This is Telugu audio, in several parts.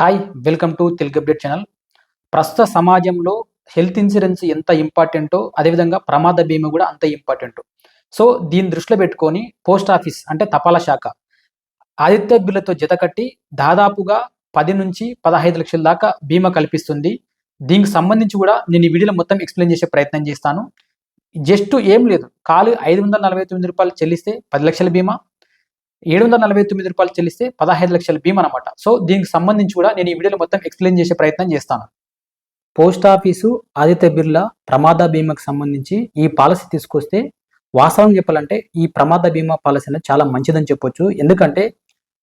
Hi welcome to Telugu update channel. ప్రస్తుత సమాజంలో హెల్త్ ఇన్సూరెన్స్ ఎంత ఇంపార్టెంటో అదేవిధంగా ప్రమాద బీమా కూడా అంత ఇంపార్టెంట్. సో దీని దృష్టిలో పెట్టుకొని పోస్ట్ ఆఫీస్ అంటే తపాలా శాఖ ఆదిత్య బిల్లుతో జతకట్టి దాదాపుగా పది నుంచి పదహైదు లక్షల దాకా బీమా కల్పిస్తుంది. దీనికి సంబంధించి కూడా నేను ఈ వీడియోలో మొత్తం ఎక్స్ప్లెయిన్ చేసే ప్రయత్నం చేస్తాను. జస్ట్ ఏం లేదు. కాలు ఐదు వందల నలభై తొమ్మిది రూపాయలు చెల్లిస్తే పది లక్షల బీమా ఏడు వందల నలభై తొమ్మిది రూపాయలు చెల్లిస్తే పదహైదు లక్షల బీమా అనమాట సో దీనికి సంబంధించి కూడా నేను ఈ వీడియోలో మొత్తం ఎక్స్ప్లెయిన్ చేసే ప్రయత్నం చేస్తాను. పోస్ట్ ఆఫీసు ఆదిత్య బిర్లా ప్రమాద బీమాకి సంబంధించి ఈ పాలసీ తీసుకొస్తే వాస్తవం చెప్పాలంటే ఈ ప్రమాద బీమా పాలసీ అనేది చాలా మంచిదని చెప్పొచ్చు. ఎందుకంటే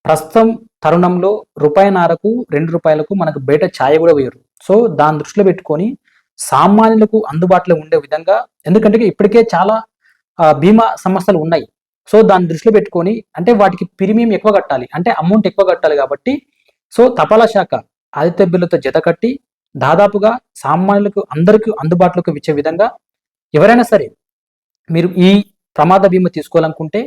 ప్రస్తుతం తరుణంలో రూపాయినారకు రెండు రూపాయలకు మనకు బయట ఛాయ కూడా వేయరు. సో దాని దృష్టిలో పెట్టుకొని సామాన్యులకు అందుబాటులో ఉండే విధంగా ఎందుకంటే ఇప్పటికే చాలా బీమా సంస్థలు ఉన్నాయి. సో దాన్ని దృష్టిలో పెట్టుకొని అంటే వాటికి ప్రీమియం ఎక్కువ కట్టాలి. అంటే అమౌంట్ ఎక్కువ కట్టాలి కాబట్టి సో తపాలా శాఖ ఆదిత్య బిల్లుతో జత కట్టి దాదాపుగా సామాన్యులకు అందరికీ అందుబాటులోకి ఇచ్చే విధంగా ఎవరైనా సరే మీరు ఈ ప్రమాద బీమా తీసుకోవాలనుకుంటే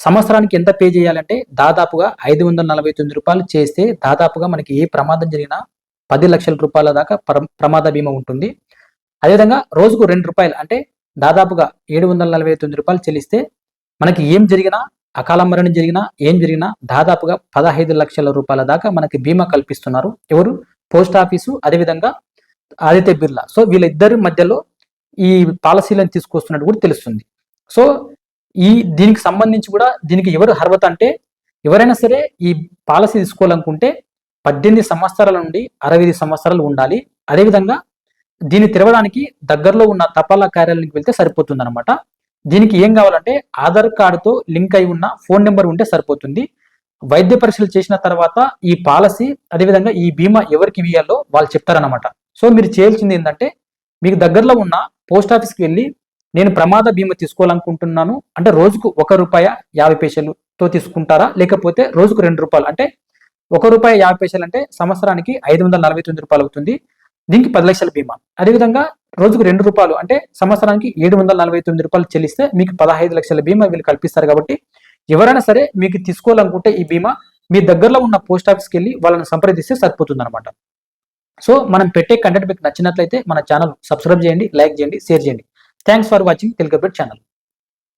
సంవత్సరానికి ఎంత పే చేయాలంటే దాదాపుగా ఐదు వందల నలభై తొమ్మిది రూపాయలు చేస్తే దాదాపుగా మనకి ఏ ప్రమాదం జరిగినా పది లక్షల రూపాయల దాకా ప్రమాద బీమా ఉంటుంది. అదేవిధంగా రోజుకు రెండు రూపాయలు అంటే దాదాపుగా ఏడు వందల నలభై తొమ్మిది రూపాయలు చెల్లిస్తే మనకి ఏం జరిగినా అకాల మరణం జరిగినా ఏం జరిగినా దాదాపుగా పదహైదు లక్షల రూపాయల దాకా మనకి బీమా కల్పిస్తున్నారు. ఎవరు? పోస్ట్ ఆఫీసు అదేవిధంగా ఆదిత్య బిర్లా. సో వీళ్ళిద్దరి మధ్యలో ఈ పాలసీలను తీసుకొస్తున్నట్టు కూడా తెలుస్తుంది. సో ఈ దీనికి సంబంధించి కూడా దీనికి ఎవరు అర్హత అంటే ఎవరైనా సరే ఈ పాలసీ తీసుకోవాలనుకుంటే పద్దెనిమిది సంవత్సరాల నుండి అరవై ఐదు సంవత్సరాలు ఉండాలి. అదేవిధంగా దీన్ని తెరవడానికి దగ్గరలో ఉన్న తపాలా కార్యాలయానికి వెళ్తే సరిపోతుంది అనమాట దీనికి ఏం కావాలంటే ఆధార్ కార్డుతో లింక్ అయి ఉన్న ఫోన్ నెంబర్ ఉంటే సరిపోతుంది. వైద్య పరీక్షలు చేసిన తర్వాత ఈ పాలసీ అదేవిధంగా ఈ బీమా ఎవరికి ఇవ్వాలో వాళ్ళు చెప్తారనమాట సో మీరు చేయాల్సింది ఏంటంటే మీకు దగ్గరలో ఉన్న పోస్ట్ ఆఫీస్కి వెళ్ళి నేను ప్రమాద బీమా తీసుకోవాలనుకుంటున్నాను. అంటే రోజుకు ఒక రూపాయ యాభై పైసలుతో తీసుకుంటారా? లేకపోతే రోజుకు రెండు రూపాయలు. అంటే ఒక రూపాయి యాభై పైసలు అంటే సంవత్సరానికి ఐదు వందల నలభై తొమ్మిది రూపాయలు అవుతుంది. దీనికి పది లక్షల బీమా. అదేవిధంగా రోజుకు రెండు రూపాయలు అంటే సంవత్సరానికి ఏడు వందల నలభై తొమ్మిది రూపాయలు చెల్లిస్తే మీకు పదహైదు లక్షల బీమా వీళ్ళు కల్పిస్తారు కాబట్టి ఎవరైనా సరే మీకు తీసుకోవాలనుకుంటే ఈ బీమా మీ దగ్గరలో ఉన్న పోస్ట్ ఆఫీస్కి వెళ్ళి వాళ్ళని సంప్రదిస్తే సరిపోతుంది అనమాట సో మనం పెట్టే కంటెంట్ మీకు నచ్చినట్లయితే మన ఛానల్ సబ్స్క్రైబ్ చేయండి లైక్ చేయండి షేర్ చేయండి. Thanks for watching Telugu channel